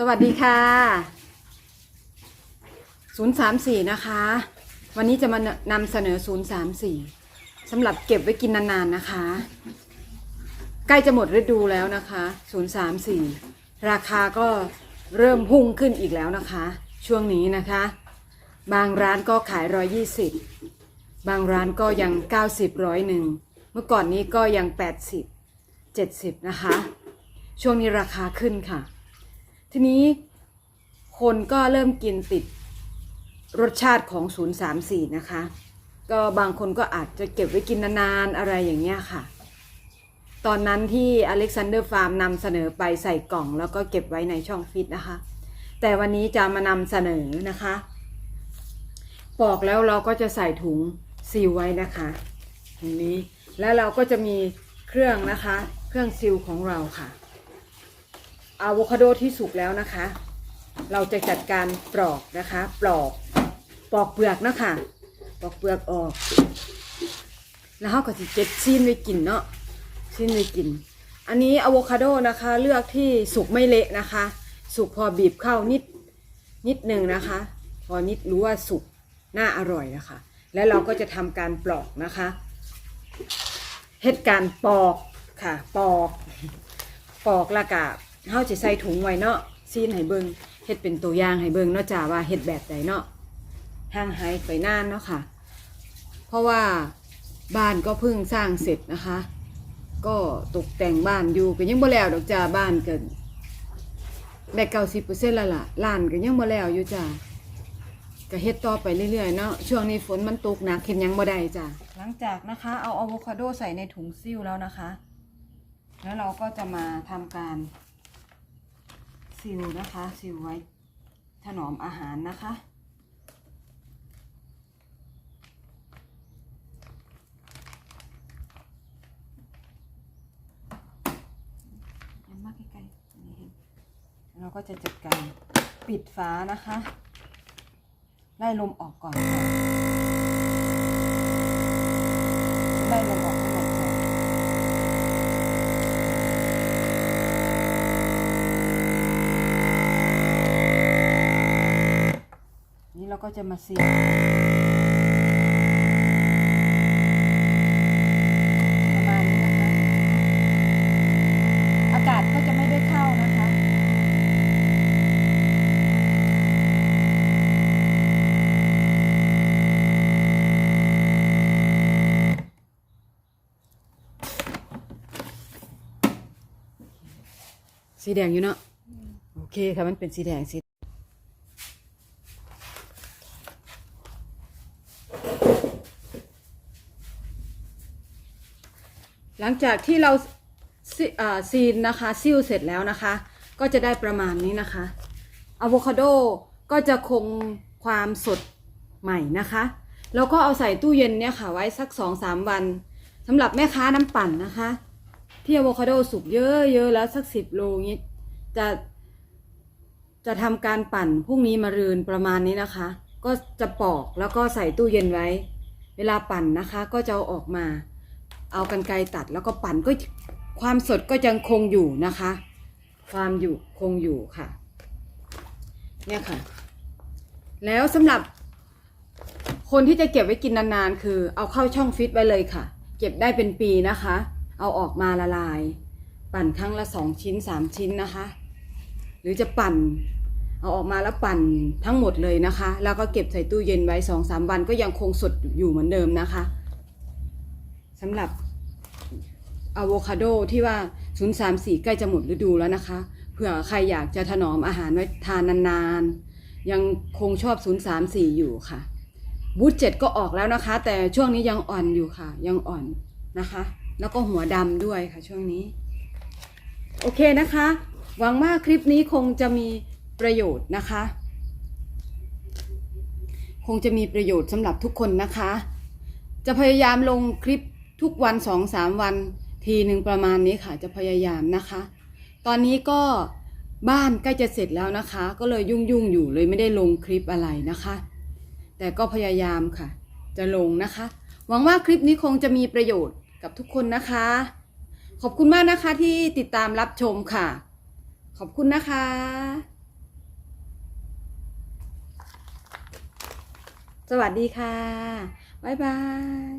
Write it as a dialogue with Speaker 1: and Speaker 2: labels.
Speaker 1: สวัสดีค่ะ 034 นะคะ วันนี้จะมานำเสนอ 034สำหรับเก็บไว้กินนานๆนะคะ ใกล้จะหมดฤดูแล้วนะคะ 034 ราคาก็เริ่มพุ่งขึ้นอีกแล้วนะคะ ช่วงนี้นะคะ บางร้านก็ขาย 120 บางร้านก็ยัง 90ร้อยหนึ่งเมื่อก่อนนี้ก็ยัง 80 70 นะคะ ช่วงนี้ราคาขึ้นค่ะ ทีนี้คนก็เริ่มกินติดรสชาติของ 034 นะคะ ก็บางคนก็อาจจะเก็บไว้กินนานๆ อะไรอย่างเงี้ยค่ะ ตอนนั้นที่อเล็กซานเดอร์ฟาร์มนำเสนอไปใส่กล่อง แล้วก็เก็บไว้ในช่องฟิตนะคะ แต่วันนี้จะมานำเสนอนะคะ ปอกแล้วเราก็จะใส่ถุงซีลไว้นะคะอย่างนี้ แล้วเราก็จะมีเครื่องนะคะ เครื่องซีลของเราค่ะ อะโวคาโดที่สุกแล้วนะคะ เราจะจัดการปลอกนะคะ ปลอกปลอกเปลือกนะคะปลอกเปลือกออก แล้วเราก็จะเจ็ดชิ้นไว้กินเนาะชิ้นไว้กิน อันนี้อะโวคาโดนะคะเลือกที่สุกไม่เละนะคะ สุกพอบีบเข้านิดนิดหนึ่งนะคะ พอนิดรู้ว่าสุกน่าอร่อยนะคะ แล้วเราก็จะทำการปลอกนะคะเฮ็ดการปอกค่ะ ปอก ปอกล้วก็ เฮาจะใส่ถุงไว้เนาะซีนให้เบิงเฮ็ดเป็นตัวอย่างให้เบิงเนาะจ้าว่าเฮ็ดแบบใดเนาะห่างหายไปนานเนาะค่ะ เพราะว่าบ้านก็เพิ่งสร้างเสร็จนะคะ ก็ตกแต่งบ้านอยู่ก็ยังบ่แล้วดอกจ้าบ้านเกินได้เก้าสิบเปอร์เซ็นต์แล้วล่ะล้านก็ยังบ่แล้วอยู่จ้าก็เฮ็ดต่อไปเรื่อยๆเนาะช่วงนี้ฝนมันตกหนักเฮ็ดหยังบ่ได้จ้าหลังจากนะคะเอาอะโวคาโดใส่ในถุงซิ่วแล้วนะคะ แล้วเราก็จะมาทำการ ซิลนะคะซิลไว้ถนอมอาหารนะคะยันมากใกล้ๆนี่เห็นเราก็จะจัดการปิดฝานะคะ ไล่ลมออกก่อน ไล่ลมออกก่อน ก็จะมาซีลประมาณนี้นะคะ อากาศก็จะไม่ได้เข้านะคะ สีแดงอยู่เนาะโอเคค่ะมันเป็นสีแดงสี ลังจากที่เราซิอ่าซีนนะคะซิลเสร็จแล้วนะคะ ก็จะได้ประมาณนี้นะคะอะโวคาโดก็จะคงความสดใหม่นะคะ แล้วก็เอาใส่ตู้เย็นเนี่ยค่ะไว้สักสองสามวันสำหรับแม่ค้าน้ำปั่นนะคะ ที่อะโวคาโดสุกเยอะๆแล้วสักสิบโลนี้จะจะทำการปั่นพรุ่งนี้มารืนประมาณนี้นะคะ ก็จะปอกแล้วก็ใส่ตู้เย็นไว้ เวลาปั่นนะคะก็จะเอาออกมา เอากันไกรตัดแล้วก็ปั่นก็ความสดก็ยังคงอยู่นะคะ ความอยู่คงอยู่ค่ะ เนี่ยค่ะ แล้วสำหรับ คนที่จะเก็บไว้กินนานๆ คือ เอาเข้าช่องฟิตไว้เลยค่ะ เก็บได้เป็นปีนะคะ เอาออกมาละลาย ปั่นครั้งละสองชิ้นสามชิ้นนะคะ หรือจะปั่น เอาออกมาแล้วปั่นทั้งหมดเลยนะคะ แล้วก็เก็บใส่ตู้เย็นไว้สองสามวันก็ยังคงสดอยู่เหมือนเดิมนะคะ สำหรับอะโวคาโดที่ว่า 034 ใกล้จะหมดฤดูแล้วนะคะ เผื่อใครอยากจะถนอมอาหารไว้ทานนานๆ ยังคงชอบ 034 อยู่ค่ะ บูธเจ็ดก็ออกแล้วนะคะ แต่ช่วงนี้ยังอ่อนอยู่ค่ะ ยังอ่อนนะคะ แล้วก็หัวดำด้วยค่ะช่วงนี้ โอเคนะคะ หวังว่าคลิปนี้คงจะมีประโยชน์นะคะ คงจะมีประโยชน์สำหรับทุกคนนะคะ จะพยายามลงคลิป ทุกวันสองสามวันทีหนึ่งประมาณนี้ค่ะจะพยายามนะคะ ตอนนี้ก็บ้านใกล้จะเสร็จแล้วนะคะ ก็เลยยุ่งยุ่งอยู่เลยไม่ได้ลงคลิปอะไรนะคะ แต่ก็พยายามค่ะ จะลงนะคะ หวังว่าคลิปนี้คงจะมีประโยชน์กับทุกคนนะคะ ขอบคุณมากนะคะที่ติดตามรับชมค่ะ ขอบคุณนะคะสวัสดีค่ะ บ๊ายบาย